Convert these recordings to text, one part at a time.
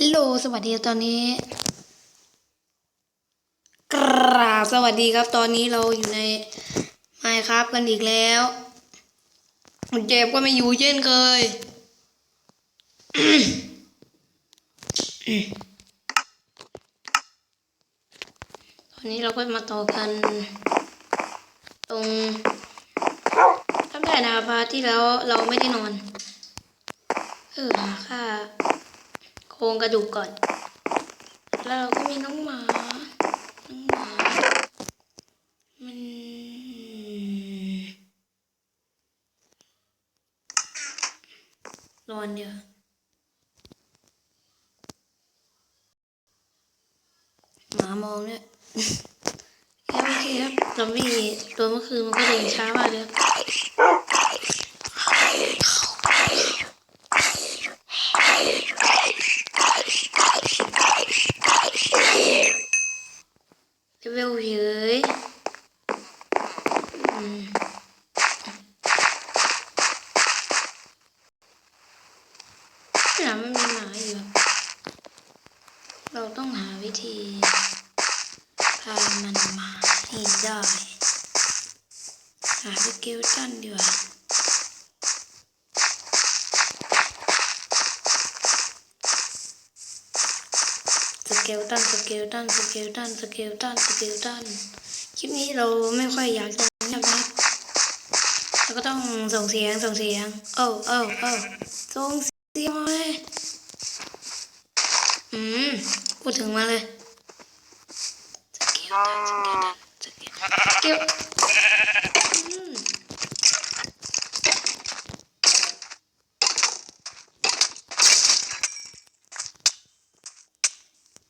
ฮัลโหลสวัสดีตอนนี้กราบสวัสดีครับตอนนี้เราอยู่ใน Minecraft กันอีกแล้วเจ็บก็ไม่อยู่เช่นเคยตอนนี้เราก็มาต่อกัน ตรงจำได้นะพาทที่แล้วเราไม่ได้นอน เออหาค่า โครงกระดูกก่อน แล้วเราก็มีน้องหมา น้องหมา มันรอนเดียวหมามองเนี่ยแค่โอเคครับซอมบี้ตัวเมื่อคืนมันก็เดินช้ามากเลยครับเลเวลเฉยอืม เนี่ยมันมีหมาอยู่เราต้องหาวิธีพามันมาให้ได้หาสเกลตันดีกว่าสเกลตันสเกลตันสเกลตันสเกลตันสเกลตันคลิปนี้เราไม่ค่อยอยากจะเงียบนะเราก็ต้องส่งเสียงส่งเสียง โอ้โอ้โอ้ส่ง อยอืมพูดถึงมาเลยสกิลสกิลสกิลสเกลอืม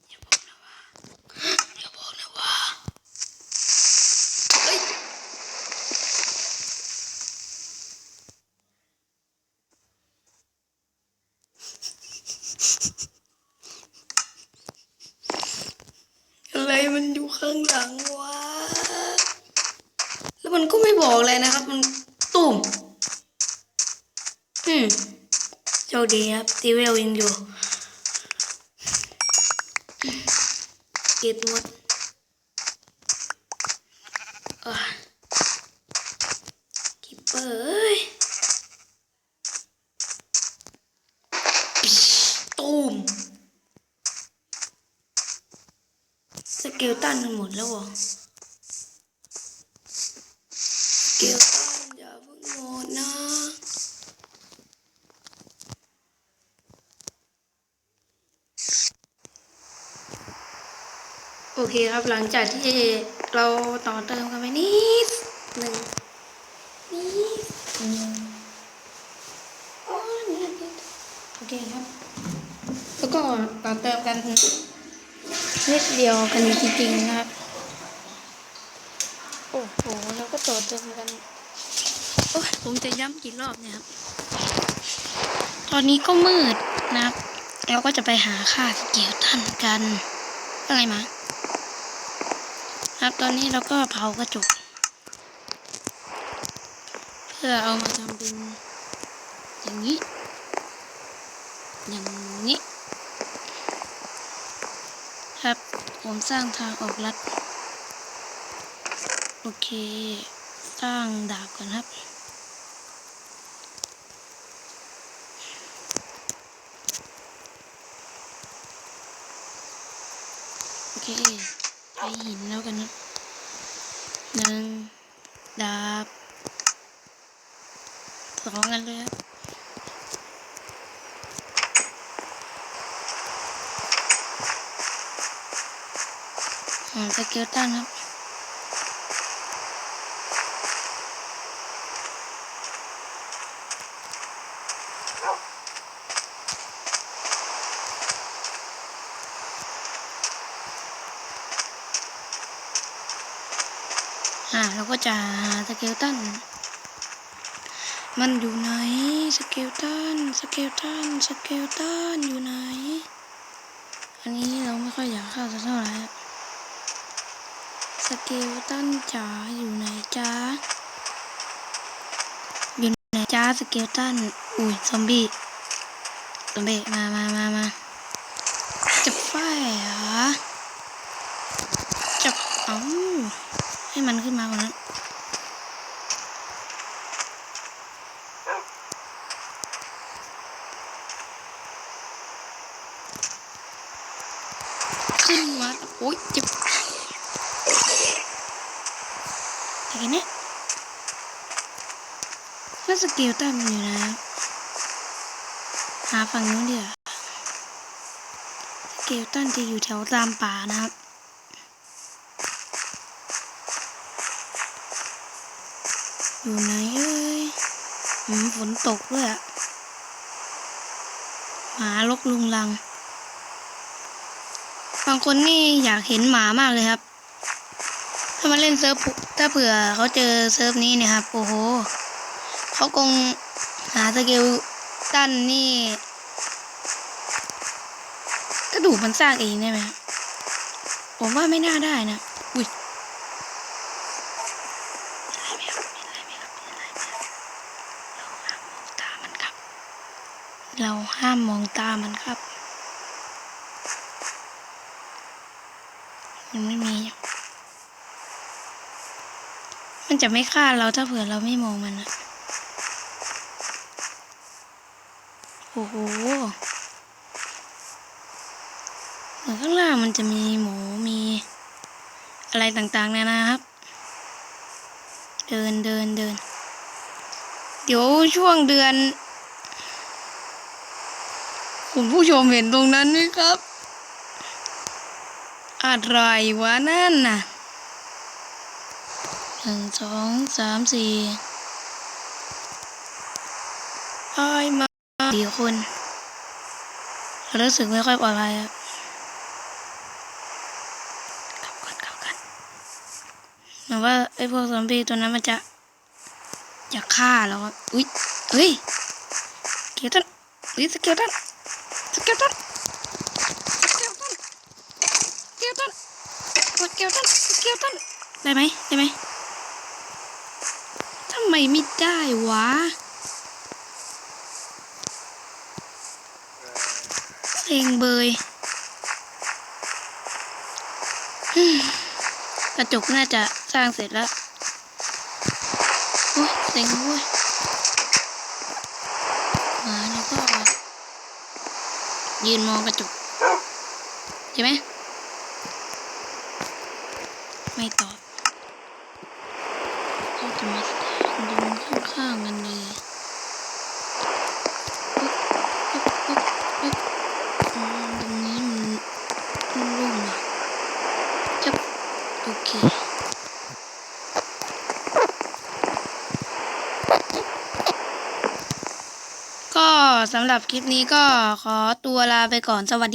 อย่าบอกนะว่าอย่าบอกนะว่าเฮ้ยอะไร มันอยู่ข้างหลังวะ แล้วมันก็ไม่บอกเลยนะครับ มันตุ่มอืมโชคดีครับตีเวลยังอยู่ เก็บหมดอะคิปเปอร์เอ้ยปิชตูม สเกลตันมันหมดแล้วเหรอเกี่ยวกันอย่าเพิ่งหมดนะโอเคครับหลังจากที่เราต่อเติมกันไปนิดหนึ่งนิดโอเคครับ แล้วก็ต่อเติมกัน นิดเดียวกันจริงๆนะครับ โอ้โหแล้วก็ต่อเติมกัน โอ้ยผมจะย้ำกี่รอบเนี่ยครับ ตอนนี้ก็มืดนะครับ เราก็จะไปหาค่าสเกลตันกัน อะไรมา ครับตอนนี้เราก็เผากระจก เพื่อเอามาทำเป็นอย่างนี้ อย่างนี้ ครับ ผมสร้างทางออกลัด โอเค สร้างดาบก่อนครับโอเคใช้หินแล้วกันนะหนึ่งดาบสองกันเลยครับ อืมสเกลตันครับอ่าเราก็จะหาสเกลตัน มันอยู่ไหนสเกลตันสเกลตันสเกลตันอยู่ไหน อันนี้เราไม่ค่อยอยากเข้าสักเท่าไหร่ สเกลตันจ๋าอยู่ไหนจ้าอยู่ไหนจ้าสเกลตันอุ้ยซอมบี้ซอมบี้มามามามาจับไฟเหรอจับเอ้าให้มันขึ้นมาก่อนนั้นขึ้นมาโอ๊ยเจ็บแต่แค่เนี้ย น่าสเกลตันมันอยู่นะ หาฝั่งนู้นเดี๋ยวสเกลตันจะอยู่แถวตามป่านะครับอยู่ไหนเอ้ยหืมฝนตกด้วยอะหมาลกลุงลัง บางคนนี่อยากเห็นหมามากเลยครับ ถ้ามาเล่นเซิร์ฟถ้าเผื่อเขาเจอเซิร์ฟนี้เนี่ยครับ โอ้โห เขาคงหาสเกลตันนี่กระดูกมันสร้างเองได้ไหมผมว่าไม่น่าได้นะอุ้ยเราห้ามมองตามันครับเราห้ามมองตามันครับยังไม่มี มันจะไม่ฆ่าเราถ้าเผื่อเราไม่มองมันอะ โอ้โหเหมือนข้างล่างมันจะมีหมูมีอะไรต่างๆนานาครับ เดินเดินเดิน เดี๋ยวช่วงเดือน คุณผู้ชมเห็นตรงนั้นไหมครับ อะไรวะนั่นน่ะหนึ่งสองสามสี่ไอ้มา สี่คนรู้สึกไม่ค่อยปลอดภัยครับกลับกันกลับกันหมือว่าไอ้พวกซอมบี้ตัวนั้นมันจะจะฆ่าเราครับอุ้ยเฮ้ยเกลตันอุ้ยสเกลตันสเกลตันสเกลตันสเกลตันสเกลตันสเกลตันได้ไหมได้ไหมทำไมไม่ได้วะ เพลงเบยกระจกน่าจะสร้างเสร็จแล้วโอ้ยเซ็งเว้ยมาแล้วก็ยืนมองกระจก ใช่ไหมไม่ตอบเขาจะมาสแตนดูข้างๆกันเลยปึ๊บปึ๊บปึ๊บปึ๊บอืมตรงนี้มันรุ่มๆอะจับโอเค ก็สำหรับคลิปนี้ก็ขอตัวลาไปก่อนสวัสดี